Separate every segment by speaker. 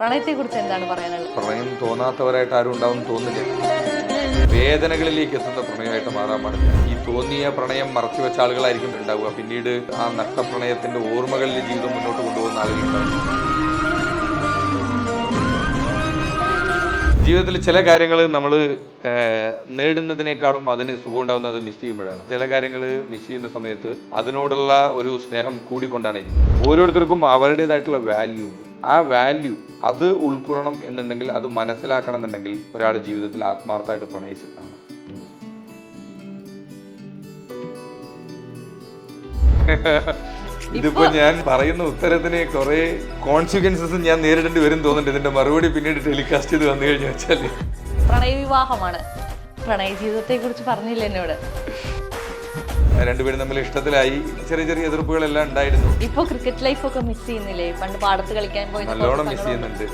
Speaker 1: പ്രണയത്തെ കുറിച്ച് എന്താണ് പറയാനുള്ളത്?
Speaker 2: പ്രണയം തോന്നാത്തവരായിട്ട് ആരും ഉണ്ടാവും തോന്നില്ല. വേദനകളിലേക്ക് എത്തുന്ന പ്രണയമായിട്ട് മാറാൻ പാടില്ല. ഈ തോന്നിയ പ്രണയം മറച്ചു വെച്ച ആളുകളായിരിക്കും ഉണ്ടാവുക. പിന്നീട് ആ നഷ്ടപ്രണയത്തിന്റെ ഓർമ്മകളിൽ ജീവിതം മുന്നോട്ട് കൊണ്ടുപോകുന്ന ആളുകളുണ്ടാവും. ജീവിതത്തിൽ ചില കാര്യങ്ങൾ നമ്മൾ നേടുന്നതിനേക്കാളും അതിന് സുഖം ഉണ്ടാകുന്നത് മിസ് ചെയ്യുമ്പോഴാണ്. ചില കാര്യങ്ങൾ മിസ് ചെയ്യുന്ന സമയത്ത് അതിനോടുള്ള ഒരു സ്നേഹം കൂടിക്കൊണ്ടാണ്. ഓരോരുത്തർക്കും അവരുടേതായിട്ടുള്ള വാല്യൂ ആ വാല്യൂ അത് ഉൾക്കൊള്ളണം എന്നുണ്ടെങ്കിൽ അത് മനസ്സിലാക്കണം എന്നുണ്ടെങ്കിൽ ഒരാളുടെ ജീവിതത്തിൽ ആത്മാർത്ഥമായിട്ട് പ്രണയിച്ചിട്ടാണ്. ഇതിപ്പോ ഞാൻ പറയുന്ന ഉത്തരത്തിന് കുറെ കോൺസിക്വൻസസ് ഞാൻ നേരിടേണ്ടി വരും തോന്നുന്നുണ്ട്. ഇതിന്റെ മറുപടി പിന്നീട് ടെലികാസ്റ്റ് ചെയ്ത് വന്നു കഴിഞ്ഞു വെച്ചാൽ.
Speaker 1: പ്രണയ വിവാഹമാണ് പ്രണയ ജീവിതത്തെ കുറിച്ച് പറഞ്ഞില്ല എന്നോട്?
Speaker 2: രണ്ടുപേരും തമ്മിൽ ഇഷ്ടത്തിലായി. ചെറിയ ചെറിയ എതിർപ്പുകളെല്ലാം ഉണ്ടായിരുന്നു.
Speaker 1: ഇപ്പൊ ക്രിക്കറ്റ് ലൈഫ് ഒക്കെ മിസ് ചെയ്യുന്നില്ലേ? പണ്ട് പാടത്ത് കളിക്കാൻ പോയി
Speaker 2: നല്ലോണം മിസ് ചെയ്യുന്നുണ്ട്.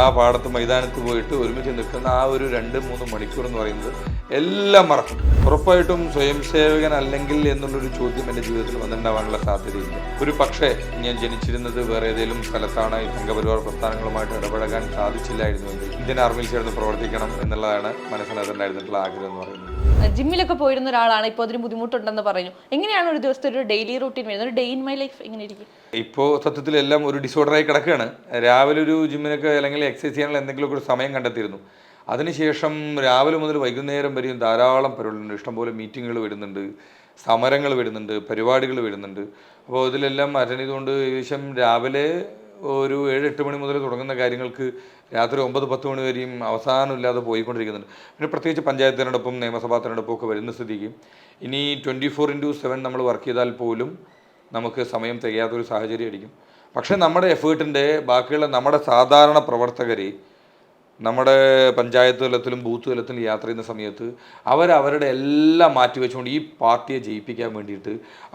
Speaker 2: ആ പാടത്ത് മൈതാനത്ത് പോയിട്ട് ഒരുമിച്ച് നിൽക്കുന്ന ആ ഒരു രണ്ട് മൂന്ന് മണിക്കൂർ എന്ന് പറയുന്നത് എല്ലാം മറക്കും. ഉറപ്പായിട്ടും സ്വയം സേവകൻ അല്ലെങ്കിൽ എന്നുള്ളൊരു ചോദ്യം എന്റെ ജീവിതത്തിൽ വന്നിട്ടുണ്ടാവാനുള്ള സാധ്യതയില്ല ഒരു പക്ഷേ ഞാൻ ജനിച്ചിരുന്നത് വേറെ ഏതെങ്കിലും സ്ഥലത്താണ്. ഈ സംഘപരിവാർ പ്രസ്ഥാനങ്ങളുമായിട്ട് ഇടപഴകാൻ സാധിച്ചില്ലായിരുന്നുവെങ്കിൽ ഇന്ത്യൻ ആർമിയിൽ ചേർന്ന് പ്രവർത്തിക്കണം എന്നുള്ളതാണ് മനസ്സിനകത്തുണ്ടായിരുന്നിട്ടുള്ള ആഗ്രഹം എന്ന് പറയുന്നത്.
Speaker 1: ജിമ്മിലൊക്കെ പോയിരുന്ന ഒരാളാണ് ഇപ്പോൾ അതിന് ബുദ്ധിമുട്ടുണ്ടെന്ന് പറഞ്ഞു. എങ്ങനെയാണ് ഒരു ദിവസത്തെ ഒരു ഡെയിലി റൂട്ടീൻ വരുന്നത്? ഒരു ഡേ ഇൻ മൈ ലൈഫ് എങ്ങനെ ഇരിക്കും?
Speaker 2: ഇപ്പോൾ സത്യത്തിൽ എല്ലാം ഒരു ഡിസോർഡറായി കിടക്കുകയാണ് രാവിലെ ഒരു ജിമ്മിനൊക്കെ അല്ലെങ്കിൽ എക്സസൈസ് ചെയ്യാനുള്ള എന്തെങ്കിലുമൊക്കെ ഒരു സമയം കണ്ടെത്തിയിരുന്നു. അതിനുശേഷം രാവിലെ മുതൽ വൈകുന്നേരം വരെയും ധാരാളം പരിപാടികളുണ്ട്. ഇഷ്ടംപോലെ മീറ്റിങ്ങുകൾ വരുന്നുണ്ട് സമരങ്ങൾ വരുന്നുണ്ട് പരിപാടികൾ വരുന്നുണ്ട്. അപ്പോൾ ഇതിലെല്ലാം അറ്റൻഡ് ചെയ്തുകൊണ്ട് ഏകദേശം രാവിലെ ഒരു ഏഴ് എട്ട് മണി മുതൽ തുടങ്ങുന്ന കാര്യങ്ങൾക്ക് രാത്രി ഒമ്പത് പത്ത് മണി വരെയും അവസാനമില്ലാതെ പോയിക്കൊണ്ടിരിക്കുന്നുണ്ട്. പിന്നെ പ്രത്യേകിച്ച് പഞ്ചായത്ത് തിരഞ്ഞെടുപ്പും നിയമസഭാ തിരഞ്ഞെടുപ്പും ഒക്കെ വരുന്ന സ്ഥിതിക്ക് ഇനി ട്വന്റി ഫോർ ഇന്റു സെവൻ നമ്മൾ വർക്ക് ചെയ്താൽ പോലും നമുക്ക് സമയം തികയാത്തൊരു സാഹചര്യം ആയിരിക്കും. പക്ഷേ നമ്മുടെ എഫേർട്ടിന്റെ ബാക്കിയുള്ള നമ്മുടെ സാധാരണ പ്രവർത്തകർ നമ്മുടെ പഞ്ചായത്ത് തലത്തിലും ബൂത്ത് തലത്തിലും യാത്ര ചെയ്യുന്ന സമയത്ത് അവരവരുടെ എല്ലാം മാറ്റിവെച്ചുകൊണ്ട് ഈ പാർട്ടിയെ ജയിപ്പിക്കാൻ വേണ്ടിയിട്ട്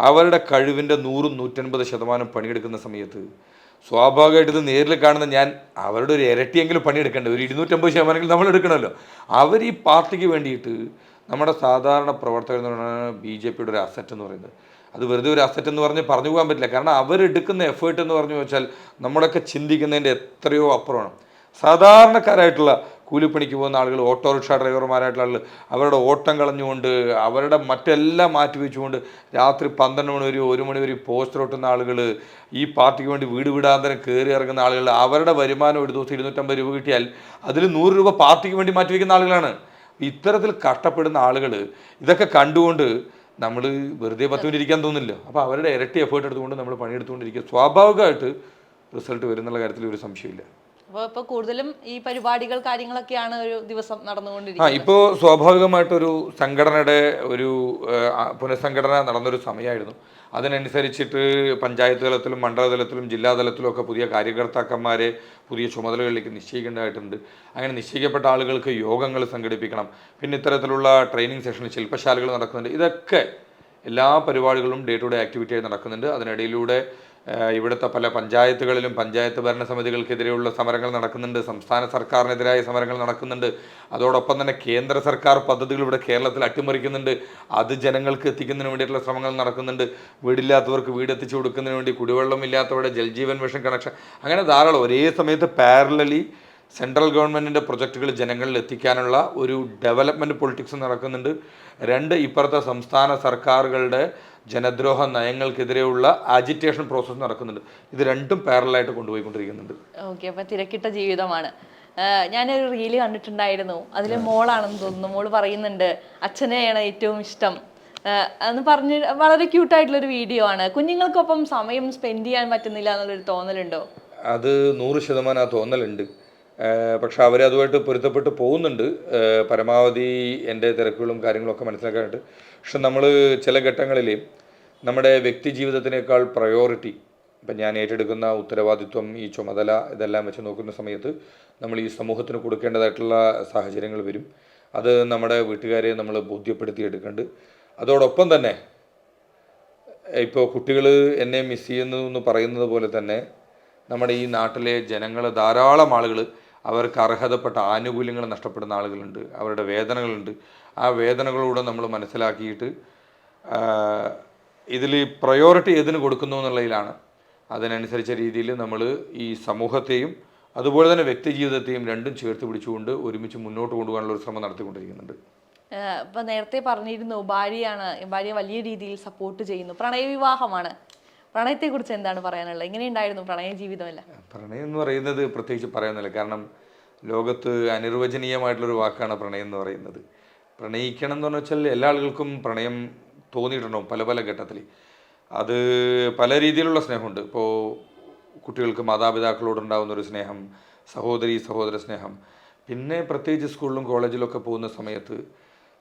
Speaker 2: അവരുടെ കഴിവിന്റെ നൂറും നൂറ്റൻപത് ശതമാനം പണിയെടുക്കുന്ന സമയത്ത് സ്വാഭാവികമായിട്ട് ഇത് നേരിൽ കാണുന്ന ഞാൻ അവരുടെ ഒരു ഇരട്ടിയെങ്കിലും പണിയെടുക്കേണ്ട ഒരു ഇരുന്നൂറ്റമ്പത് ശതമാനമെങ്കിലും നമ്മൾ എടുക്കണമല്ലോ. അവർ ഈ പാർട്ടിക്ക് വേണ്ടിയിട്ട് നമ്മുടെ സാധാരണ പ്രവർത്തകർ എന്ന് പറയുന്നത് ബി ജെ പിയുടെ ഒരു അസറ്റ് എന്ന് പറയുന്നത്. അത് വെറുതെ ഒരു അസറ്റ് എന്ന് പറഞ്ഞ് പറഞ്ഞു പോകാൻ പറ്റില്ല. കാരണം അവരെടുക്കുന്ന എഫേർട്ട് എന്ന് പറഞ്ഞു വെച്ചാൽ നമ്മളൊക്കെ ചിന്തിക്കുന്നതിന്റെ എത്രയോ അപ്പുറമാണ്. സാധാരണക്കാരായിട്ടുള്ള കൂലിപ്പണിക്ക് പോകുന്ന ആളുകൾ ഓട്ടോറിക്ഷ ഡ്രൈവർമാരായിട്ടുള്ള ആളുകൾ അവരുടെ ഓട്ടം കളഞ്ഞുകൊണ്ട് അവരുടെ മറ്റെല്ലാം മാറ്റി വെച്ചുകൊണ്ട് രാത്രി പന്ത്രണ്ട് മണി വരെ ഒരു മണി വരെ പോസ്റ്റർ ഒട്ടുന്ന ആളുകൾ ഈ പാർട്ടിക്ക് വേണ്ടി വീട് വീടാന്തരം കയറി ഇറങ്ങുന്ന ആളുകൾ അവരുടെ വരുമാനം ഒരു ദിവസം ഇരുന്നൂറ്റമ്പത് രൂപ കിട്ടിയാൽ അതിൽ നൂറ് രൂപ പാർട്ടിക്ക് വേണ്ടി മാറ്റി വയ്ക്കുന്ന ആളുകളാണ്. ഇത്തരത്തിൽ കഷ്ടപ്പെടുന്ന ആളുകൾ ഇതൊക്കെ കണ്ടുകൊണ്ട് നമ്മൾ വെറുതെ പത്ത് മിനിറ്റ് ഇരിക്കാൻ തോന്നില്ല. അപ്പോൾ അവരുടെ ഇരട്ടി എഫേർട്ട് എടുത്തുകൊണ്ട് നമ്മൾ പണിയെടുത്തുകൊണ്ടിരിക്കുക. സ്വാഭാവികമായിട്ട് റിസൾട്ട് വരുന്നുള്ള കാര്യത്തിൽ ഒരു സംശയമില്ല
Speaker 1: അപ്പോൾ കൂടുതലും ഈ പരിപാടികൾ കാര്യങ്ങളൊക്കെയാണ് ഒരു ദിവസം
Speaker 2: ആ
Speaker 1: നടന്നുകൊണ്ടിരിക്കുന്നത്
Speaker 2: ഇപ്പോൾ സ്വാഭാവികമായിട്ടൊരു സംഘടനയുടെ ഒരു ആ, പുനഃസംഘടന നടന്നൊരു സമയമായിരുന്നു അതിനനുസരിച്ചിട്ട് പഞ്ചായത്ത് തലത്തിലും മണ്ഡലതലത്തിലും ജില്ലാ തലത്തിലും ഒക്കെ പുതിയ കാര്യകർത്താക്കന്മാരെ പുതിയ ചുമതലകളിലേക്ക് നിശ്ചയിക്കേണ്ടതായിട്ടുണ്ട്. അങ്ങനെ നിശ്ചയിക്കപ്പെട്ട ആളുകൾക്ക് യോഗങ്ങൾ സംഘടിപ്പിക്കണം. പിന്നെ ഇത്തരത്തിലുള്ള ട്രെയിനിങ് സെഷൻ ശില്പശാലകൾ നടക്കുന്നുണ്ട്. ഇതൊക്കെ എല്ലാ പരിപാടികളും ഡേ ടു ഡേ ആക്ടിവിറ്റി ആയി നടക്കുന്നുണ്ട്. അതിനിടയിലൂടെ ഇവിടുത്തെ പല പഞ്ചായത്തുകളിലും പഞ്ചായത്ത് ഭരണസമിതികൾക്കെതിരെയുള്ള സമരങ്ങൾ നടക്കുന്നുണ്ട്. സംസ്ഥാന സർക്കാരിനെതിരായ സമരങ്ങൾ നടക്കുന്നുണ്ട്. അതോടൊപ്പം തന്നെ കേന്ദ്ര സർക്കാർ പദ്ധതികൾ ഇവിടെ കേരളത്തിൽ അട്ടിമറിക്കുന്നുണ്ട്. അത് ജനങ്ങൾക്ക് എത്തിക്കുന്നതിന് വേണ്ടിയിട്ടുള്ള ശ്രമങ്ങൾ നടക്കുന്നുണ്ട്. വീടില്ലാത്തവർക്ക് വീട് എത്തിച്ചു കൊടുക്കുന്നതിന് വേണ്ടി കുടിവെള്ളം ഇല്ലാത്തവരുടെ ജൽജീവൻ മിഷൻ കണക്ഷൻ അങ്ങനെ ധാരാളം. ഒരേ സമയത്ത് പാരലലി സെൻട്രൽ ഗവൺമെന്റിന്റെ പ്രൊജക്റ്റുകൾ ജനങ്ങളിൽ എത്തിക്കാനുള്ള ഒരു ഡെവലപ്മെന്റ് പൊളിറ്റിക്സ് നടക്കുന്നുണ്ട്. രണ്ട് ഇപ്പുറത്തെ സംസ്ഥാന സർക്കാരുകളുടെ ജനദ്രോഹ നയങ്ങൾക്കെതിരെയുള്ള ആജിറ്റേഷൻ പ്രോസസ്സ് നടക്കുന്നുണ്ട്. ഇത് രണ്ടും പാരലായിട്ട് കൊണ്ടുപോയിക്കൊണ്ടിരിക്കുന്നുണ്ട്.
Speaker 1: ഓക്കെ അപ്പോൾ തിരക്കിട്ട ജീവിതമാണ്. ഞാനൊരു റീൽ കണ്ടിട്ടുണ്ടായിരുന്നു. അതിൽ മോളാണെന്ന് തോന്നുന്നു. മോൾ പറയുന്നുണ്ട് അച്ഛനെയാണ് ഏറ്റവും ഇഷ്ടം. എന്ന് പറഞ്ഞ് വളരെ ക്യൂട്ടായിട്ടുള്ളൊരു വീഡിയോ ആണ്. കുഞ്ഞുങ്ങൾക്കൊപ്പം സമയം സ്പെൻഡ് ചെയ്യാൻ പറ്റുന്നില്ല എന്നുള്ളൊരു തോന്നലുണ്ടോ?
Speaker 2: അത് നൂറ് ശതമാനം ആ തോന്നലുണ്ട്. പക്ഷെ അവരതുമായിട്ട് പൊരുത്തപ്പെട്ട് പോകുന്നുണ്ട്. പരമാവധി എന്റെ തിരക്കുകളും കാര്യങ്ങളൊക്കെ മനസ്സിലാക്കാനായിട്ട്. പക്ഷെ നമ്മൾ ചില ഘട്ടങ്ങളിൽ നമ്മുടെ വ്യക്തി ജീവിതത്തിനേക്കാൾ പ്രയോറിറ്റി ഇപ്പം ഞാൻ ഏറ്റെടുക്കുന്ന ഉത്തരവാദിത്വം ഈ ചുമതല ഇതെല്ലാം വെച്ച് നോക്കുന്ന സമയത്ത് നമ്മൾ ഈ സമൂഹത്തിന് കൊടുക്കേണ്ടതായിട്ടുള്ള സാഹചര്യങ്ങൾ വരും. അത് നമ്മുടെ വീട്ടുകാരെ നമ്മൾ ബോധ്യപ്പെടുത്തി ബോധ്യപ്പെടുത്തിയെടുക്കുന്നുണ്ട് അതോടൊപ്പം തന്നെ ഇപ്പോൾ കുട്ടികൾ എന്നെ മിസ് ചെയ്യുന്നു എന്ന് പറയുന്നത് പോലെ തന്നെ നമ്മുടെ ഈ നാട്ടിലെ ജനങ്ങൾ ധാരാളം ആളുകൾ അവർക്ക് അർഹതപ്പെട്ട ആനുകൂല്യങ്ങൾ നഷ്ടപ്പെടുന്ന ആളുകളുണ്ട് അവരുടെ വേദനകളുണ്ട്. ആ വേദനകളൂടെ നമ്മൾ മനസ്സിലാക്കിയിട്ട് ഇതിൽ പ്രയോറിറ്റി ഏതിന് കൊടുക്കുന്നു എന്നുള്ളതിലാണ്. അതിനനുസരിച്ച രീതിയിൽ നമ്മൾ ഈ സമൂഹത്തെയും അതുപോലെ തന്നെ വ്യക്തി ജീവിതത്തെയും രണ്ടും ചേർത്ത് പിടിച്ചുകൊണ്ട് ഒരുമിച്ച് മുന്നോട്ട് കൊണ്ടുപോകാനുള്ള ഒരു ശ്രമം നടത്തിക്കൊണ്ടിരിക്കുന്നുണ്ട്.
Speaker 1: ഇപ്പൊ നേരത്തെ പറഞ്ഞിരുന്നു ഭാര്യയാണ് ഭാര്യ വലിയ രീതിയിൽ സപ്പോർട്ട് ചെയ്യുന്നു. പ്രണയവിവാഹമാണ്. പ്രണയത്തെ കുറിച്ച് എന്താണ് പറയാനുള്ളത്? എങ്ങനെയുണ്ടായിരുന്നു പ്രണയ ജീവിതമല്ല
Speaker 2: പ്രണയം എന്ന് പറയുന്നത് പ്രത്യേകിച്ച് പറയുന്നില്ല കാരണം ലോകത്ത് അനിർവചനീയമായിട്ടുള്ളൊരു വാക്കാണ് പ്രണയം എന്ന് പറയുന്നത്. പ്രണയിക്കണം എന്ന് പറഞ്ഞു വെച്ചാൽ എല്ലാ ആളുകൾക്കും പ്രണയം തോന്നിയിട്ടുണ്ടാവും പല പല ഘട്ടത്തിൽ അത് പല രീതിയിലുള്ള സ്നേഹമുണ്ട്. ഇപ്പോൾ കുട്ടികൾക്ക് മാതാപിതാക്കളോടുണ്ടാകുന്ന ഒരു സ്നേഹം സഹോദരി സഹോദര സ്നേഹം. പിന്നെ പ്രത്യേകിച്ച് സ്കൂളിലും കോളേജിലൊക്കെ പോകുന്ന സമയത്ത്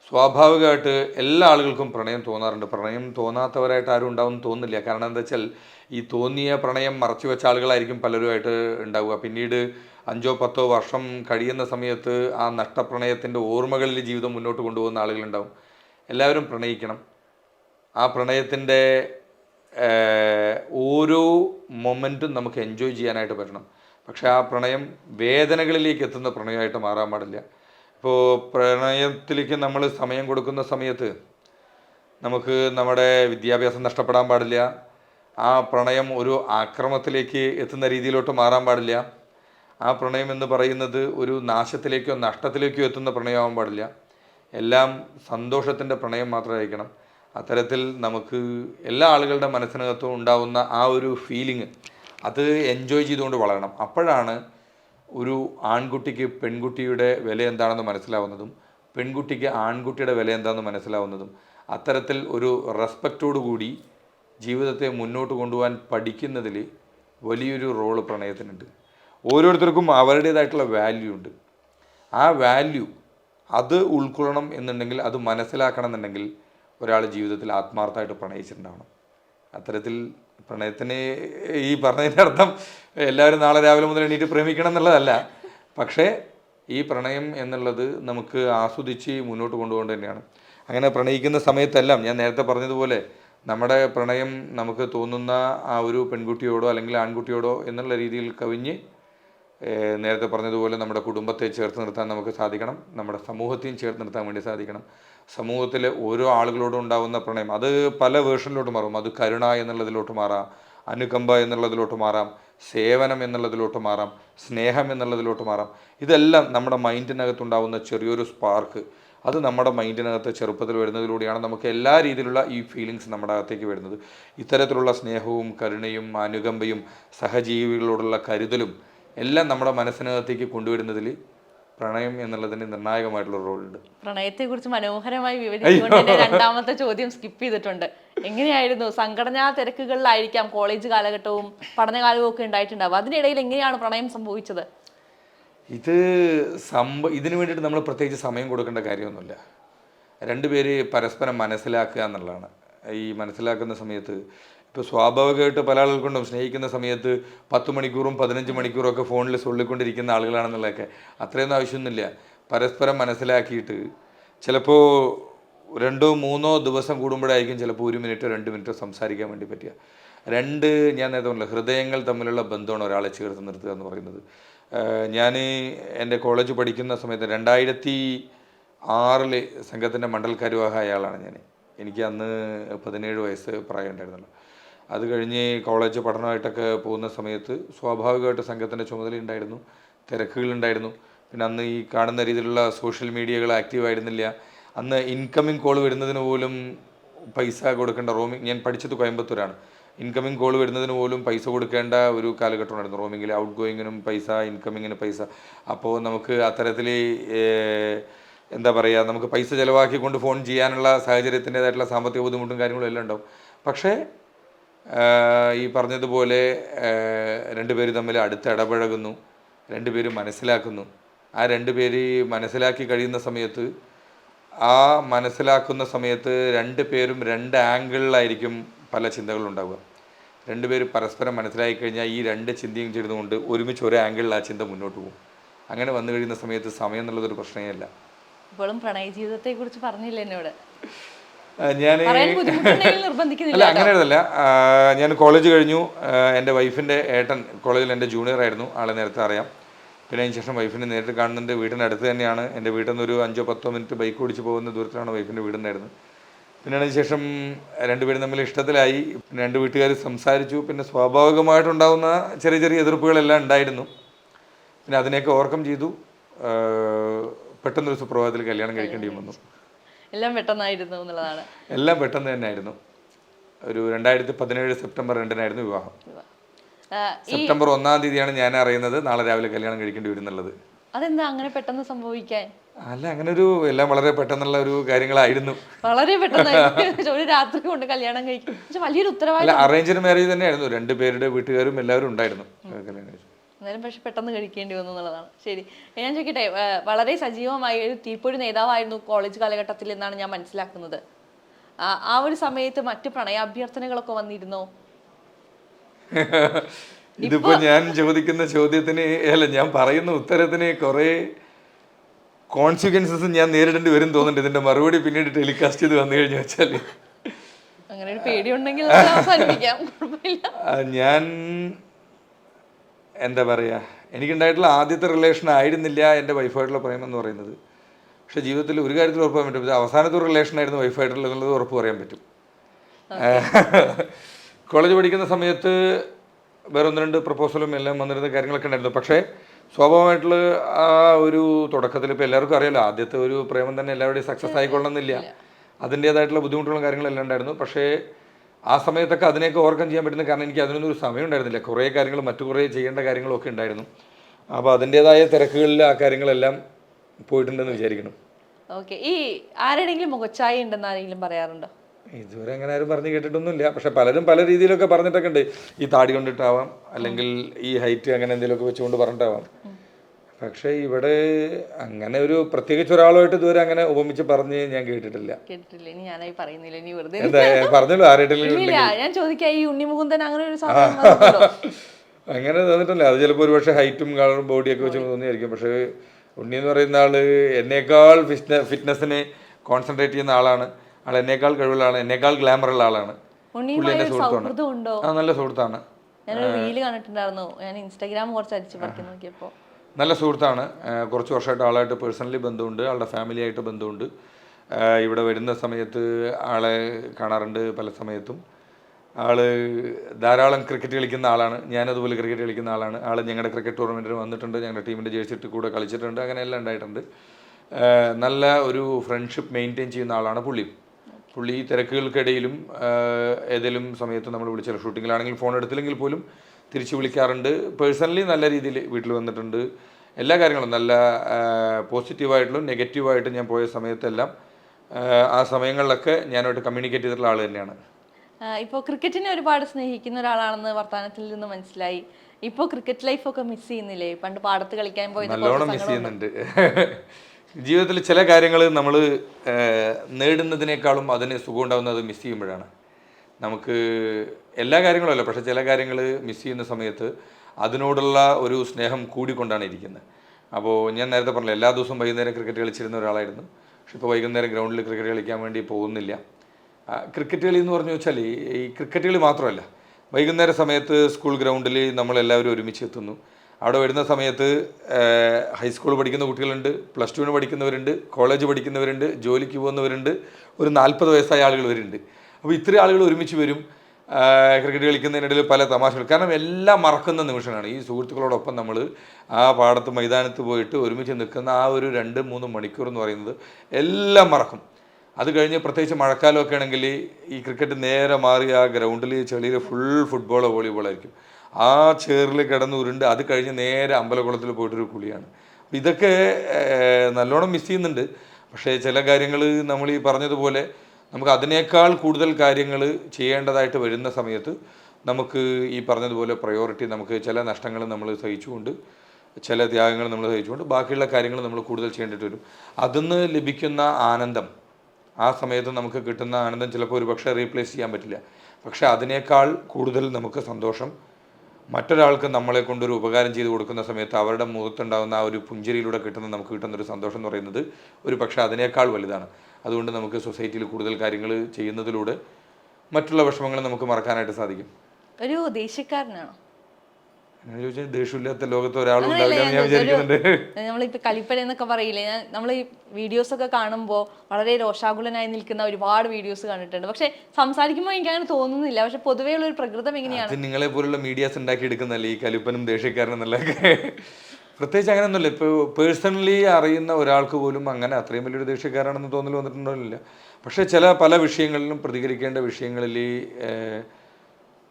Speaker 2: സ്വാഭാവികമായിട്ട് എല്ലാ ആളുകൾക്കും പ്രണയം തോന്നാറുണ്ട്. പ്രണയം തോന്നാത്തവരായിട്ട് ആരും ഉണ്ടാവും തോന്നില്ല കാരണം എന്താ വെച്ചാൽ ഈ തോന്നിയ പ്രണയം മറച്ചു വെച്ച ആളുകളായിരിക്കും പലരുമായിട്ട് ഉണ്ടാവുക. പിന്നീട് അഞ്ചോ പത്തോ വർഷം കഴിയുന്ന സമയത്ത് ആ നഷ്ടപ്രണയത്തിന്റെ ഓർമ്മകളിൽ ജീവിതം മുന്നോട്ട് കൊണ്ടുപോകുന്ന ആളുകളുണ്ടാവും. എല്ലാവരും പ്രണയിക്കണം. ആ പ്രണയത്തിന്റെ ഓരോ മൊമെന്റും നമുക്ക് എൻജോയ് ചെയ്യാനായിട്ട് പറ്റണം. പക്ഷേ ആ പ്രണയം വേദനകളിലേക്ക് എത്തുന്ന പ്രണയമായിട്ട് മാറാൻ പാടില്ല. ഇപ്പോൾ പ്രണയത്തിലേക്ക് നമ്മൾ സമയം കൊടുക്കുന്ന സമയത്ത് നമുക്ക് നമ്മുടെ വിദ്യാഭ്യാസം നഷ്ടപ്പെടാൻ പാടില്ല. ആ പ്രണയം ഒരു ആക്രമത്തിലേക്ക് എത്തുന്ന രീതിയിലോട്ട് മാറാൻ പാടില്ല. ആ പ്രണയം എന്ന് പറയുന്നത് ഒരു നാശത്തിലേക്കോ നഷ്ടത്തിലേക്കോ എത്തുന്ന പ്രണയമാവാൻ പാടില്ല. എല്ലാം സന്തോഷത്തിന്റെ പ്രണയം മാത്രമായിരിക്കണം. അത്തരത്തിൽ നമുക്ക് എല്ലാ ആളുകളുടെ മനസ്സിനകത്തും ഉണ്ടാവുന്ന ആ ഒരു ഫീലിംഗ് അത് എൻജോയ് ചെയ്തുകൊണ്ട് വളരണം. അപ്പോഴാണ് ഒരു ആൺകുട്ടിക്ക് പെൺകുട്ടിയുടെ വില എന്താണെന്ന് മനസ്സിലാവുന്നതും പെൺകുട്ടിക്ക് ആൺകുട്ടിയുടെ വില എന്താണെന്ന് മനസ്സിലാവുന്നതും അത്തരത്തിൽ ഒരു റെസ്പെക്റ്റോടു കൂടി ജീവിതത്തെ മുന്നോട്ട് കൊണ്ടുപോകാൻ പഠിക്കുന്നതിൽ വലിയൊരു റോൾ പ്രണയത്തിനുണ്ട്. ഓരോരുത്തർക്കും അവരുടേതായിട്ടുള്ള വാല്യൂ ഉണ്ട്. ആ വാല്യൂ അത് ഉൾക്കൊള്ളണം എന്നുണ്ടെങ്കിൽ അത് മനസ്സിലാക്കണം എന്നുണ്ടെങ്കിൽ ഒരാൾ ജീവിതത്തിൽ ആത്മാർത്ഥമായിട്ട് പ്രണയിച്ചിട്ടുണ്ടാവണം. അത്തരത്തിൽ പ്രണയത്തിന് ഈ പറഞ്ഞതിന്റെ അർത്ഥം എല്ലാവരും നാളെ രാവിലെ മുതൽ എണീറ്റ് പ്രേമിക്കണം എന്നുള്ളതല്ല. പക്ഷേ ഈ പ്രണയം എന്നുള്ളത് നമുക്ക് ആസ്വദിച്ച് മുന്നോട്ട് കൊണ്ടുപോകേണ്ടത് തന്നെയാണ്. അങ്ങനെ പ്രണയിക്കുന്ന സമയത്തെല്ലാം ഞാൻ നേരത്തെ പറഞ്ഞതുപോലെ നമ്മുടെ പ്രണയം നമുക്ക് തോന്നുന്ന ആ ഒരു പെൺകുട്ടിയോടോ അല്ലെങ്കിൽ ആൺകുട്ടിയോടോ എന്നുള്ള രീതിയിൽ കവിഞ്ഞ് നേരത്തെ പറഞ്ഞതുപോലെ നമ്മുടെ കുടുംബത്തെ ചേർത്ത് നിർത്താൻ നമുക്ക് സാധിക്കണം. നമ്മുടെ സമൂഹത്തെയും ചേർത്ത് നിർത്താൻ വേണ്ടി സാധിക്കണം. സമൂഹത്തിലെ ഓരോ ആളുകളോടും ഉണ്ടാവുന്ന പ്രണയം. അത് പല വേർഷനിലോട്ട് മാറും. അത് കരുണ എന്നുള്ളതിലോട്ട് മാറാം. അനുകമ്പ എന്നുള്ളതിലോട്ട് മാറാം. സേവനം എന്നുള്ളതിലോട്ട് മാറാം. സ്നേഹം എന്നുള്ളതിലോട്ട് മാറാം. ഇതെല്ലാം നമ്മുടെ മൈൻഡിനകത്തുണ്ടാവുന്ന ചെറിയൊരു സ്പാർക്ക്. അത് നമ്മുടെ മൈൻഡിനകത്ത് ചെറുപ്പത്തിൽ വരുന്നതിലൂടെയാണ് നമുക്ക് എല്ലാ രീതിയിലുള്ള ഈ ഫീലിങ്സ് നമ്മുടെ അകത്തേക്ക് വരുന്നത്. ഇത്തരത്തിലുള്ള സ്നേഹവും കരുണയും അനുകമ്പയും സഹജീവികളോടുള്ള കരുതലും എല്ലാം നമ്മുടെ മനസ്സിനകത്തേക്ക് കൊണ്ടുവരുന്നതിൽ പ്രണയം എന്നുള്ളതിന് നിർണായകമായിട്ടുള്ള റോളുണ്ട്
Speaker 1: പ്രണയത്തെ കുറിച്ച് മനോഹരമായി വിവരിച്ചുകൊണ്ട് രണ്ടാമത്തെ ചോദ്യം സ്കിപ്പ് ചെയ്തിട്ടുണ്ട്. എങ്ങനെയായിരുന്നു? സംഘടനാ തിരക്കുകളിലായിരിക്കാം കോളേജ് കാലഘട്ടവും പഠനകാലവും ഒക്കെ ഉണ്ടായിട്ടുണ്ടാവുക. അതിനിടയിൽ എങ്ങനെയാണ് പ്രണയം സംഭവിച്ചത്?
Speaker 2: ഇത് സംഭ ഇതിനു വേണ്ടിയിട്ട് നമ്മൾ പ്രത്യേകിച്ച് സമയം കൊടുക്കേണ്ട കാര്യമൊന്നുമില്ല. രണ്ടുപേര് പരസ്പരം മനസ്സിലാക്കുക എന്നുള്ളതാണ്. ഈ മനസ്സിലാക്കുന്ന സമയത്ത് ഇപ്പോൾ സ്വാഭാവികമായിട്ട് പല ആളുകൾക്കുണ്ടും. സ്നേഹിക്കുന്ന സമയത്ത് പത്ത് മണിക്കൂറും പതിനഞ്ച് മണിക്കൂറും ഒക്കെ ഫോണിൽ സൊള്ളിക്കൊണ്ടിരിക്കുന്ന ആളുകളാണെന്നുള്ളതൊക്കെ. അത്രയൊന്നും ആവശ്യമൊന്നുമില്ല. പരസ്പരം മനസ്സിലാക്കിയിട്ട് ചിലപ്പോൾ രണ്ടോ മൂന്നോ ദിവസം കൂടുമ്പോഴായിരിക്കും ചിലപ്പോൾ ഒരു മിനിറ്റോ രണ്ട് മിനിറ്റോ സംസാരിക്കാൻ വേണ്ടി പറ്റുക. രണ്ട് ഞാൻ നേരത്തെ പറഞ്ഞില്ല ഹൃദയങ്ങൾ തമ്മിലുള്ള ബന്ധമാണ് ഒരാളെ ചേർത്ത് നിർത്തുക എന്ന് പറയുന്നത്. ഞാൻ എന്റെ കോളേജ് പഠിക്കുന്ന സമയത്ത് രണ്ടായിരത്തി ആറിൽ സംഘത്തിന്റെ മണ്ഡൽക്കാരുവാഹ അയാളാണ് ഞാൻ എനിക്ക് അന്ന് പതിനേഴ് വയസ്സ് പ്രായം ഉണ്ടായിരുന്നുള്ളൂ അത് കഴിഞ്ഞ് കോളേജ് പഠനമായിട്ടൊക്കെ പോകുന്ന സമയത്ത് സ്വാഭാവികമായിട്ട് സംഘത്തിന്റെ ചുമതല ഉണ്ടായിരുന്നു തിരക്കുകളുണ്ടായിരുന്നു. പിന്നെ അന്ന് ഈ കാണുന്ന രീതിയിലുള്ള സോഷ്യൽ മീഡിയകൾ ആക്റ്റീവ് ആയിരുന്നില്ല അന്ന് ഇൻകമിങ് കോൾ വരുന്നതിന് പോലും പൈസ കൊടുക്കേണ്ട റോമിങ് ഞാൻ പഠിച്ചത് കോയമ്പത്തൂരാണ്. ഇൻകമിങ് കോൾ വരുന്നതിന് പോലും പൈസ കൊടുക്കേണ്ട ഒരു കാലഘട്ടമായിരുന്നു റോമിങ്ങിൽ ഔട്ട് ഗോയിങ്ങിനും പൈസ ഇൻകമിങ്ങിന് പൈസ. അപ്പോൾ നമുക്ക് അത്തരത്തിൽ എന്താ പറയുക നമുക്ക് പൈസ ചിലവാക്കിക്കൊണ്ട് ഫോൺ ചെയ്യാനുള്ള സാഹചര്യത്തിന്റെതായിട്ടുള്ള സാമ്പത്തിക ബുദ്ധിമുട്ടും കാര്യങ്ങളും എല്ലാം ഉണ്ടാവും. പക്ഷേ ഈ പറഞ്ഞതുപോലെ രണ്ടുപേരും തമ്മിൽ അടുത്ത് ഇടപഴകുന്നു രണ്ടുപേരും മനസ്സിലാക്കുന്നു. ആ രണ്ടുപേര് മനസ്സിലാക്കി കഴിയുന്ന സമയത്ത് ആ മനസ്സിലാക്കുന്ന സമയത്ത് രണ്ട് പേരും രണ്ട് ആംഗിളിലായിരിക്കും പല ചിന്തകളും ഉണ്ടാവുക. രണ്ടുപേര് പരസ്പരം മനസ്സിലാക്കി കഴിഞ്ഞാൽ ഈ രണ്ട് ചിന്തയും ചേർന്നുകൊണ്ട് ഒരുമിച്ച് ഒരു ആംഗിളിൽ ആ ചിന്ത മുന്നോട്ട് പോകും. അങ്ങനെ വന്നു കഴിയുന്ന സമയത്ത് സമയം എന്നുള്ളതൊരു പ്രശ്നമേ അല്ല.
Speaker 1: ഇപ്പോഴും പ്രണയ ജീവിതത്തെ കുറിച്ച് പറഞ്ഞില്ല എന്നോട്?
Speaker 2: ഞാൻ അല്ല അങ്ങനെയല്ല ഞാൻ കോളേജ് കഴിഞ്ഞു. എന്റെ വൈഫിന്റെ ഏട്ടൻ കോളേജിൽ എന്റെ ജൂനിയർ ആയിരുന്നു ആളെ നേരത്തെ അറിയാം. പിന്നെ അതിന് ശേഷം വൈഫിനെ നേരിട്ട് കാണുന്നുണ്ട്. വീടിന്റെ അടുത്ത് തന്നെയാണ്. എന്റെ വീട്ടിൽ നിന്ന് ഒരു അഞ്ചോ പത്തോ മിനിറ്റ് ബൈക്ക് ഓടിച്ച് പോകുന്ന ദൂരത്തിലാണ് വൈഫിന്റെ വീടുണ്ടായിരുന്നത് പിന്നെ അതിന് ശേഷം രണ്ടുപേരും തമ്മിൽ ഇഷ്ടത്തിലായി. പിന്നെ രണ്ട് വീട്ടുകാർ സംസാരിച്ചു. പിന്നെ സ്വാഭാവികമായിട്ടുണ്ടാകുന്ന ചെറിയ ചെറിയ എതിർപ്പുകളെല്ലാം ഉണ്ടായിരുന്നു. പിന്നെ അതിനെയൊക്കെ ഓവർകം ചെയ്തു. പെട്ടെന്നൊരു സുപ്രഭാതത്തിൽ കല്യാണം കഴിക്കേണ്ടി വന്നു.
Speaker 1: എല്ലാം പെട്ടെന്നായിരുന്നു എന്നുള്ളതാണ്.
Speaker 2: എല്ലാം പെട്ടെന്ന് തന്നെയായിരുന്നു. ഒരു രണ്ടായിരത്തി പതിനേഴ് സെപ്റ്റംബർ രണ്ടിനായിരുന്നു വിവാഹം. സെപ്റ്റംബർ ഒന്നാം തീയതിയാണ് ഞാൻ അറിയുന്നത്. നാളെ രാവിലെ കല്യാണം കഴിക്കേണ്ടി വരും എന്നുള്ളത്.
Speaker 1: അതെന്താ അങ്ങനെ പെട്ടെന്ന് സംഭവിക്കാൻ?
Speaker 2: അല്ല അങ്ങനെ ഒരു എല്ലാം വളരെ പെട്ടെന്നുള്ള ഒരു കാര്യങ്ങളായിരുന്നു.
Speaker 1: വളരെ പെട്ടെന്ന് ഒരു രാത്രി കൊണ്ട് കല്യാണം കഴിക്കും. പക്ഷെ വലിയൊരു
Speaker 2: ഉത്തരവാദിത്തം അറേഞ്ച്ഡ് മാരേജ് തന്നെയായിരുന്നു. രണ്ടുപേരുടെ വീട്ടുകാരും എല്ലാവരും ഉണ്ടായിരുന്നു. കല്യാണം കഴിച്ചു.
Speaker 1: എന്നാലും പക്ഷെ പെട്ടെന്ന് കഴിക്കേണ്ടി വന്നു എന്നുള്ളതാണ്. ശരി. ഞാൻ ചോദിക്കട്ടെ വളരെ സജീവമായ ഒരു തീപ്പൊഴി നേതാവായിരുന്നു കോളേജ് കാലഘട്ടത്തിൽ എന്നാണ് ഞാൻ മനസ്സിലാക്കുന്നത്. ആ, ഒരു സമയത്ത് മറ്റ് പ്രണയാഭ്യർത്ഥനകളൊക്കെ വന്നിരുന്നോ?
Speaker 2: ഇതിപ്പോ ഞാൻ ചോദിക്കുന്ന ചോദ്യത്തിന് അല്ല ഞാൻ പറയുന്ന ഉത്തരത്തിന് കുറെ കോൺസിക്വൻസസ് ഞാൻ നേരിടേണ്ടി വരും തോന്നുന്നുണ്ട്. ഇതിന്റെ മറുപടി പിന്നീട് ടെലികാസ്റ്റ് ചെയ്ത് വന്നു കഴിഞ്ഞു വെച്ചാൽ.
Speaker 1: അങ്ങനെ ഒരു അവസാനിപ്പിക്കാം. കുഴപ്പമില്ല.
Speaker 2: ഞാൻ എന്താ പറയുക എനിക്കുണ്ടായിട്ടുള്ള ആദ്യത്തെ റിലേഷൻ ആയിരുന്നില്ല എന്റെ വൈഫായിട്ടുള്ള പ്രേമം എന്ന് പറയുന്നത്. പക്ഷേ ജീവിതത്തിൽ ഒരു കാര്യത്തിൽ ഉറപ്പ് പറയാൻ പറ്റും അവസാനത്തെ ഒരു റിലേഷൻ ആയിരുന്നു വൈഫായിട്ടുള്ളത് എന്നുള്ളത് ഉറപ്പ് പറയാൻ പറ്റും. കോളേജ് പഠിക്കുന്ന സമയത്ത് വേറെ ഒന്ന് രണ്ട് പ്രപ്പോസലും എല്ലാം വന്നിരുന്ന കാര്യങ്ങളൊക്കെ ഉണ്ടായിരുന്നു. പക്ഷേ സ്വാഭാവികമായിട്ടുള്ള ആ ഒരു തുടക്കത്തിൽ ഇപ്പോൾ എല്ലാവർക്കും അറിയാലോ ആദ്യത്തെ ഒരു പ്രേമം തന്നെ എല്ലാവരുടെയും സക്സസ് ആയിക്കൊള്ളണമെന്നില്ല. അതിന്റേതായിട്ടുള്ള ബുദ്ധിമുട്ടുകളും കാര്യങ്ങളെല്ലാം ഉണ്ടായിരുന്നു. പക്ഷേ ആ സമയത്തൊക്കെ അതിനെയൊക്കെ ഓവർകം ചെയ്യാൻ പറ്റുന്ന കാരണം എനിക്ക് അതിനൊന്നും ഒരു സമയം ഉണ്ടായിരുന്നില്ല. കുറേ കാര്യങ്ങൾ മറ്റു കുറേ ചെയ്യേണ്ട കാര്യങ്ങളൊക്കെ ഉണ്ടായിരുന്നു. അപ്പോൾ അതിന്റേതായ തിരക്കുകളിൽ ആ കാര്യങ്ങളെല്ലാം പോയിട്ടുണ്ടെന്ന് വിചാരിക്കണം
Speaker 1: ഓക്കെ. ഈ ആരെങ്കിലും മുഖച്ചായ ഉണ്ടെന്ന് ആരെങ്കിലും പറയാറുണ്ടോ?
Speaker 2: ഇതുവരെ അങ്ങനെ ആരും പറഞ്ഞു കേട്ടിട്ടൊന്നുമില്ല. പക്ഷെ പലരും പല രീതിയിലൊക്കെ പറഞ്ഞിട്ടൊക്കെ ഉണ്ട്. ഈ താടി കൊണ്ടിട്ടാവാം അല്ലെങ്കിൽ ഈ ഹൈറ്റ് അങ്ങനെ എന്തെങ്കിലുമൊക്കെ വെച്ചുകൊണ്ട് പറഞ്ഞിട്ടാവാം. പക്ഷേ ഇവിടെ അങ്ങനെ ഒരു പ്രത്യേകിച്ച് ഒരാളുമായിട്ട് ഇതുവരെ അങ്ങനെ ഉപമിച്ച് പറഞ്ഞ് ഞാൻ കേട്ടിട്ടില്ല.
Speaker 1: കേട്ടിട്ടില്ല. ഇനി ഞാനായി പറയുന്നില്ല. ഇനി വെറുതെ
Speaker 2: പറഞ്ഞല്ലോ
Speaker 1: ആരായിട്ടില്ല ഞാൻ ചോദിക്കാം ഈ ഉണ്ണിമുകുന്ദൻ അങ്ങനെ ഒരു സാധനം?
Speaker 2: അങ്ങനെ തോന്നിട്ടില്ല അത് ചിലപ്പോൾ ഒരുപക്ഷെ ഹൈറ്റും കളറും ബോഡിയൊക്കെ വെച്ച് തോന്നിയായിരിക്കും. പക്ഷേ ഉണ്ണി എന്ന് പറയുന്ന ആൾ എന്നേക്കാൾ ഫിറ്റ്നസിന് ഫിറ്റ്നസ്സിനെ കോൺസെൻട്രേറ്റ് ചെയ്യുന്ന ആളാണ്. ആൾ എന്നേക്കാൾ കഴിവുള്ള ആളാണ്. എന്നേക്കാൾ ഗ്ലാമറുള്ള ആളാണ് ആ നല്ല സുഹൃത്താണ്.
Speaker 1: ഞാൻ റീൽ കണ്ടിട്ടുണ്ടായിരുന്നു. ഞാൻ ഇൻസ്റ്റാഗ്രാം കുറച്ച് അടിച്ചു പറിക്കാൻ നോക്കിയപ്പോ.
Speaker 2: നല്ല സുഹൃത്താണ്. കുറച്ച് വർഷമായിട്ട് ആളായിട്ട് പേഴ്സണലി ബന്ധമുണ്ട്. ആളുടെ ഫാമിലി ആയിട്ട് ബന്ധമുണ്ട് ഇവിടെ വരുന്ന സമയത്ത് ആളെ കാണാറുണ്ട് പല സമയത്തും. ആൾ ധാരാളം ക്രിക്കറ്റ് കളിക്കുന്ന ആളാണ്. ഞാനതുപോലെ ക്രിക്കറ്റ് കളിക്കുന്ന ആളാണ്. ആൾ ഞങ്ങളുടെ ക്രിക്കറ്റ് ടൂർണമെന്റിന് വന്നിട്ടുണ്ട്. ഞങ്ങളുടെ ടീമിന്റെ ജേഴ്സിട്ട് കൂടെ കളിച്ചിട്ടുണ്ട്. അങ്ങനെ എല്ലാം ഉണ്ടായിട്ടുണ്ട്. നല്ല ഒരു ഫ്രണ്ട്ഷിപ്പ് മെയിന്റെയിൻ ചെയ്യുന്ന ആളാണ് പുള്ളി. പുള്ളി തിരക്കുകൾക്കിടയിലും ഏതെങ്കിലും സമയത്ത് നമ്മൾ വിളിച്ചാൽ ഷൂട്ടിങ്ങിലാണെങ്കിൽ ഫോൺ എടുത്തില്ലെങ്കിൽ പോലും തിരിച്ച് വിളിക്കാറുണ്ട്. പേഴ്സണലി നല്ല രീതിയിൽ വീട്ടിൽ വന്നിട്ടുണ്ട്. എല്ലാ കാര്യങ്ങളും നല്ല പോസിറ്റീവായിട്ടുള്ള നെഗറ്റീവായിട്ടും ഞാൻ പോയ സമയത്തെല്ലാം ആ, സമയങ്ങളിലൊക്കെ ഞാനായിട്ട് കമ്മ്യൂണിക്കേറ്റ് ചെയ്തിട്ടുള്ള ആൾ തന്നെയാണ്.
Speaker 1: ഇപ്പോൾ ക്രിക്കറ്റിനെ ഒരുപാട് സ്നേഹിക്കുന്ന ഒരാളാണെന്ന് വർത്തമാനത്തിൽ നിന്ന് മനസ്സിലായി. ഇപ്പോൾ ക്രിക്കറ്റ് ലൈഫൊക്കെ മിസ് ചെയ്യുന്നില്ലേ? പണ്ട് പാടത്ത് കളിക്കാൻ പോയി
Speaker 2: നല്ലോണം മിസ് ചെയ്യുന്നുണ്ട്. ജീവിതത്തിൽ ചില കാര്യങ്ങൾ നമ്മൾ നേടുന്നതിനേക്കാളും അതിന് സുഖം ഉണ്ടാകുന്നത് മിസ് ചെയ്യുമ്പോഴാണ്. നമുക്ക് എല്ലാ കാര്യങ്ങളുമല്ല പക്ഷേ ചില കാര്യങ്ങൾ മിസ് ചെയ്യുന്ന സമയത്ത് അതിനോടുള്ള ഒരു സ്നേഹം കൂടിക്കൊണ്ടാണ് ഇരിക്കുന്നത്. അപ്പോൾ ഞാൻ നേരത്തെ പറഞ്ഞില്ല എല്ലാ ദിവസവും വൈകുന്നേരം ക്രിക്കറ്റ് കളിച്ചിരുന്ന ഒരാളായിരുന്നു. പക്ഷെ ഇപ്പോൾ വൈകുന്നേരം ഗ്രൗണ്ടിൽ ക്രിക്കറ്റ് കളിക്കാൻ വേണ്ടി പോകുന്നില്ല. ക്രിക്കറ്റ് കളി എന്ന് പറഞ്ഞു വെച്ചാൽ ഈ ക്രിക്കറ്റ് കളി മാത്രമല്ല. വൈകുന്നേര സമയത്ത് സ്കൂൾ ഗ്രൗണ്ടിൽ നമ്മളെല്ലാവരും ഒരുമിച്ച് എത്തുന്നു. അവിടെ വരുന്ന സമയത്ത് ഹൈസ്കൂൾ പഠിക്കുന്ന കുട്ടികളുണ്ട് പ്ലസ് ടുവിന് പഠിക്കുന്നവരുണ്ട് കോളേജ് പഠിക്കുന്നവരുണ്ട് ജോലിക്ക് പോകുന്നവരുണ്ട് ഒരു നാൽപ്പത് വയസ്സായ ആളുകൾ വരുന്നുണ്ട് അപ്പോൾ ഇത്രയും ആളുകൾ ഒരുമിച്ച് വരും ക്രിക്കറ്റ് കളിക്കുന്നതിനിടയിൽ പല തമാശകൾ. കാരണം എല്ലാം മറക്കുന്ന നിമിഷമാണ് ഈ സുഹൃത്തുക്കളോടൊപ്പം നമ്മൾ ആ പാടത്ത് മൈതാനത്ത് പോയിട്ട് ഒരുമിച്ച് നിൽക്കുന്ന ആ ഒരു രണ്ട് മൂന്ന് മണിക്കൂർ എന്ന് പറയുന്നത് എല്ലാം മറക്കും. അത് കഴിഞ്ഞ് പ്രത്യേകിച്ച് മഴക്കാലമൊക്കെ ആണെങ്കിൽ ഈ ക്രിക്കറ്റ് നേരെ മാറി ആ ഗ്രൗണ്ടിൽ ചെളിയിൽ ഫുൾ ഫുട്ബോളോ വോളിബോളോ ആയിരിക്കും. ആ ചേറിൽ കിടന്ന് ഉരുണ്ട് അത് കഴിഞ്ഞ് നേരെ അമ്പലക്കുളത്തിൽ പോയിട്ടൊരു കുളിയാണ്. ഇതൊക്കെ നല്ലോണം മിസ് ചെയ്യുന്നുണ്ട്. പക്ഷേ ചില കാര്യങ്ങൾ നമ്മൾ ഈ പറഞ്ഞതുപോലെ നമുക്ക് അതിനേക്കാൾ കൂടുതൽ കാര്യങ്ങൾ ചെയ്യേണ്ടതായിട്ട് വരുന്ന സമയത്ത് നമുക്ക് ഈ പറഞ്ഞതുപോലെ പ്രയോറിറ്റി നമുക്ക് ചില നഷ്ടങ്ങൾ നമ്മൾ സഹിച്ചുകൊണ്ട് ചില ത്യാഗങ്ങൾ നമ്മൾ സഹിച്ചുകൊണ്ട് ബാക്കിയുള്ള കാര്യങ്ങൾ നമ്മൾ കൂടുതൽ ചെയ്യേണ്ടിട്ട് വരും. അതിന്ന് ലഭിക്കുന്ന ആനന്ദം ആ സമയത്ത് നമുക്ക് കിട്ടുന്ന ആനന്ദം ചിലപ്പോൾ ഒരു പക്ഷേ റീപ്ലേസ് ചെയ്യാൻ പറ്റില്ല. പക്ഷേ അതിനേക്കാൾ കൂടുതൽ നമുക്ക് സന്തോഷം മറ്റൊരാൾക്ക് നമ്മളെ കൊണ്ടൊരു ഉപകാരം ചെയ്ത് കൊടുക്കുന്ന സമയത്ത് അവരുടെ മുഖത്തുണ്ടാകുന്ന ആ ഒരു പുഞ്ചിരിയിലൂടെ കിട്ടുന്ന നമുക്ക് കിട്ടുന്ന ഒരു സന്തോഷം എന്ന് പറയുന്നത് ഒരു പക്ഷേ അതിനേക്കാൾ വലുതാണ്. അതുകൊണ്ട് നമുക്ക് സൊസൈറ്റിയിൽ കൂടുതൽ കാര്യങ്ങൾ ചെയ്യുന്നതിലൂടെ മറ്റുള്ള വിഷമങ്ങൾ നമുക്ക് മറക്കാനായിട്ട് സാധിക്കും.
Speaker 1: ഒരു ദേഷ്യക്കാരനാണോ?
Speaker 2: അങ്ങനെ ചോദിച്ചാൽ ദേഷ്യമില്ലാത്ത ലോകത്ത് ഒരാളും ഉണ്ടാവില്ല എന്ന് ഞാൻ വിചാരിക്കുന്നുണ്ട്.
Speaker 1: നമ്മളിപ്പോ കലിപ്പന എന്നൊക്കെ പറയില്ലേ? ഞാൻ നമ്മൾ ഈ വീഡിയോസ് ഒക്കെ കാണുമ്പോൾ വളരെ രോഷാകുലനായി നിൽക്കുന്ന ഒരുപാട് വീഡിയോസ് കണ്ടിട്ടുണ്ട്. പക്ഷെ സംസാരിക്കുമ്പോൾ എനിക്ക് അങ്ങനെ തോന്നുന്നില്ല. പക്ഷെ പൊതുവേ ഉള്ള ഒരു പ്രകൃതം എങ്ങനെയാണ്
Speaker 2: നിങ്ങളെ പോലുള്ള മീഡിയാസ് ഉണ്ടാക്കി എടുക്കുന്നല്ലേ ഈ കലിപ്പനും ദേഷ്യക്കാരനും എന്നുള്ളതൊക്കെ പ്രത്യേകിച്ച് അങ്ങനെയൊന്നുമില്ല. ഇപ്പോൾ പേഴ്സണലി അറിയുന്ന ഒരാൾക്ക് പോലും അങ്ങനെ അത്രയും വലിയൊരു ദേഷ്യക്കാരാണെന്ന് തോന്നൽ വന്നിട്ടുണ്ടോന്നില്ല പക്ഷേ ചില പല വിഷയങ്ങളിലും പ്രതികരിക്കേണ്ട വിഷയങ്ങളിൽ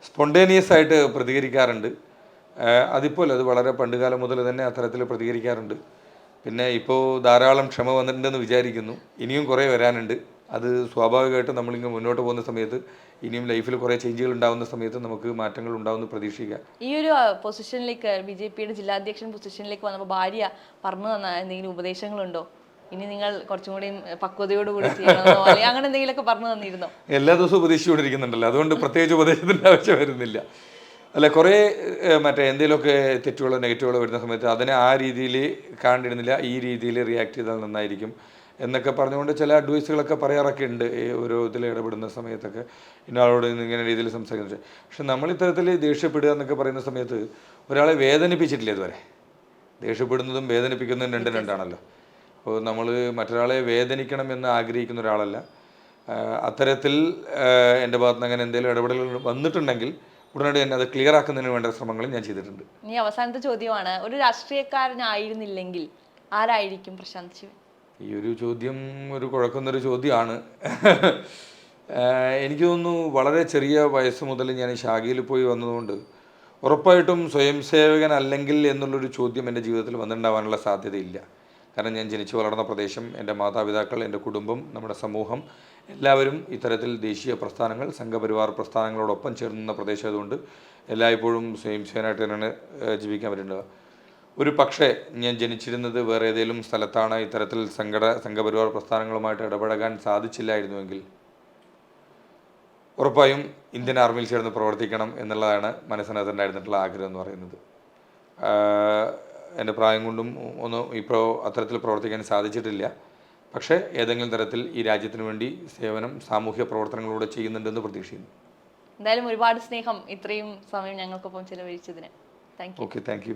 Speaker 2: സ്പോണ്ടേനിയസ് ആയിട്ട് പ്രതികരിക്കാറുണ്ട്. അതിപ്പോൾ അത് വളരെ പണ്ടുകാലം മുതൽ തന്നെ അത്തരത്തിൽ പ്രതികരിക്കാറുണ്ട്. പിന്നെ ഇപ്പോൾ ധാരാളം ക്ഷമ വന്നിട്ടുണ്ടെന്ന് വിചാരിക്കുന്നു. ഇനിയും കുറേ വരാനുണ്ട്. അത് സ്വാഭാവികമായിട്ടും നമ്മളിങ്ങനെ മുന്നോട്ട് പോകുന്ന സമയത്ത് ഇനിയും ലൈഫിൽ കുറേ ചേഞ്ചുകൾ ഉണ്ടാവുന്ന സമയത്ത് നമുക്ക് മാറ്റങ്ങൾ ഉണ്ടാവുമെന്ന് പ്രതീക്ഷിക്കാം.
Speaker 1: ഈ ഒരു പൊസിഷനിലേക്ക് ബി ജെ പിയുടെ ജില്ലാധ്യക്ഷൻ പൊസിഷനിലേക്ക് വന്നപ്പോൾ ഭാര്യ പറഞ്ഞു തന്ന എന്തെങ്കിലും ഉപദേശങ്ങളുണ്ടോ? ഇനി നിങ്ങൾ കുറച്ചും കൂടി പക്വതയോടുകൂടി ചെയ്യണമെന്നോ അങ്ങനെ എന്തെങ്കിലുമൊക്കെ പറഞ്ഞു തന്നിരുന്നോ?
Speaker 2: എല്ലാ ദിവസവും ഉപദേശിച്ചുകൊണ്ടിരിക്കുന്നുണ്ടല്ലോ അതുകൊണ്ട് പ്രത്യേകിച്ച് ഉപദേശത്തിന്റെ ആവശ്യം വരുന്നില്ല. അല്ല കുറേ മറ്റേ എന്തെങ്കിലുമൊക്കെ തെറ്റുകളോ നെഗറ്റീവുകളോ വരുന്ന സമയത്ത് അതിനെ ആ രീതിയിൽ കാണിരുന്നില്ല ഈ രീതിയിൽ റിയാക്ട് ചെയ്താൽ നന്നായിരിക്കും. എന്നൊക്കെ പറഞ്ഞുകൊണ്ട് ചില അഡ്വൈസുകളൊക്കെ പറയാറൊക്കെ ഉണ്ട് ഈ ഓരോ ഇതിൽ ഇടപെടുന്ന സമയത്തൊക്കെ. ഇന്നാളോട് ഇങ്ങനെ രീതിയിൽ സംസാരിക്കുന്നത് പക്ഷെ നമ്മൾ ഇത്തരത്തിൽ ദേഷ്യപ്പെടുക എന്നൊക്കെ പറയുന്ന സമയത്ത് ഒരാളെ വേദനിപ്പിച്ചിട്ടില്ല ഇതുവരെ? ദേഷ്യപ്പെടുന്നതും വേദനിപ്പിക്കുന്നതും രണ്ടും രണ്ടാണല്ലോ. അപ്പോൾ നമ്മൾ മറ്റൊരാളെ വേദനിക്കണം എന്ന് ആഗ്രഹിക്കുന്ന ഒരാളല്ല. അത്തരത്തിൽ എന്റെ ഭാഗത്ത് നിന്ന് അങ്ങനെ എന്തെങ്കിലും ഇടപെടലുകൾ വന്നിട്ടുണ്ടെങ്കിൽ ഉടനടി തന്നെ അത് ക്ലിയർ ആക്കുന്നതിന് വേണ്ട ശ്രമങ്ങൾ ഞാൻ ചെയ്തിട്ടുണ്ട്.
Speaker 1: ഇനി അവസാനത്തെ ചോദ്യമാണ്. ഒരു രാഷ്ട്രീയക്കാരനായിരുന്നില്ലെങ്കിൽ ആരായിരിക്കും പ്രശാന്ത് ശിവൻ?
Speaker 2: ഈ ഒരു ചോദ്യം ഒരു കുഴക്കുന്നൊരു ചോദ്യമാണ്. എനിക്ക് തോന്നുന്നു വളരെ ചെറിയ വയസ്സ് മുതൽ ഞാൻ ഷാഗിയിൽ പോയി വന്നതുകൊണ്ട് ഉറപ്പായിട്ടും സ്വയം സേവകൻ അല്ലെങ്കിൽ എന്നുള്ളൊരു ചോദ്യം എന്റെ ജീവിതത്തിൽ വന്നിട്ടുണ്ടാവാനുള്ള സാധ്യതയില്ല. കാരണം ഞാൻ ജനിച്ചു വളർന്ന പ്രദേശം എന്റെ മാതാപിതാക്കൾ എന്റെ കുടുംബം നമ്മുടെ സമൂഹം എല്ലാവരും ഇത്തരത്തിൽ ദേശീയ പ്രസ്ഥാനങ്ങൾ സംഘപരിവാർ പ്രസ്ഥാനങ്ങളോടൊപ്പം ചേർന്ന പ്രദേശമായതുകൊണ്ട് എല്ലായ്പ്പോഴും സ്വയം സേവനായിട്ട് തന്നെയാണ് ജീവിക്കാൻ പറ്റുന്നത്. ഒരു പക്ഷേ ഞാൻ ജനിച്ചിരുന്നത് വേറെ ഏതെങ്കിലും സ്ഥലത്താണ് ഇത്തരത്തിൽ സംഘട സംഘപരിവാർ പ്രസ്ഥാനങ്ങളുമായിട്ട് ഇടപഴകാൻ സാധിച്ചില്ലായിരുന്നുവെങ്കിൽ ഉറപ്പായും ഇന്ത്യൻ ആർമിയിൽ ചേർന്ന് പ്രവർത്തിക്കണം എന്നുള്ളതാണ് മനസ്സിനകത്തുണ്ടായിരുന്നിട്ടുള്ള ആഗ്രഹം എന്ന് പറയുന്നത്. എന്റെ പ്രായം കൊണ്ടും ഒന്നും ഇപ്പോൾ അത്തരത്തിൽ പ്രവർത്തിക്കാൻ സാധിച്ചിട്ടില്ല. പക്ഷേ ഏതെങ്കിലും തരത്തിൽ ഈ രാജ്യത്തിന് വേണ്ടി സേവനം സാമൂഹ്യ പ്രവർത്തനങ്ങളിലൂടെ ചെയ്യുന്നുണ്ടെന്ന് പ്രതീക്ഷിക്കുന്നു.
Speaker 1: എന്തായാലും ഒരുപാട് സ്നേഹം ഇത്രയും സമയം ഞങ്ങൾക്കൊപ്പം ചെലവഴിച്ചതിന്. Thank you
Speaker 2: okay thank you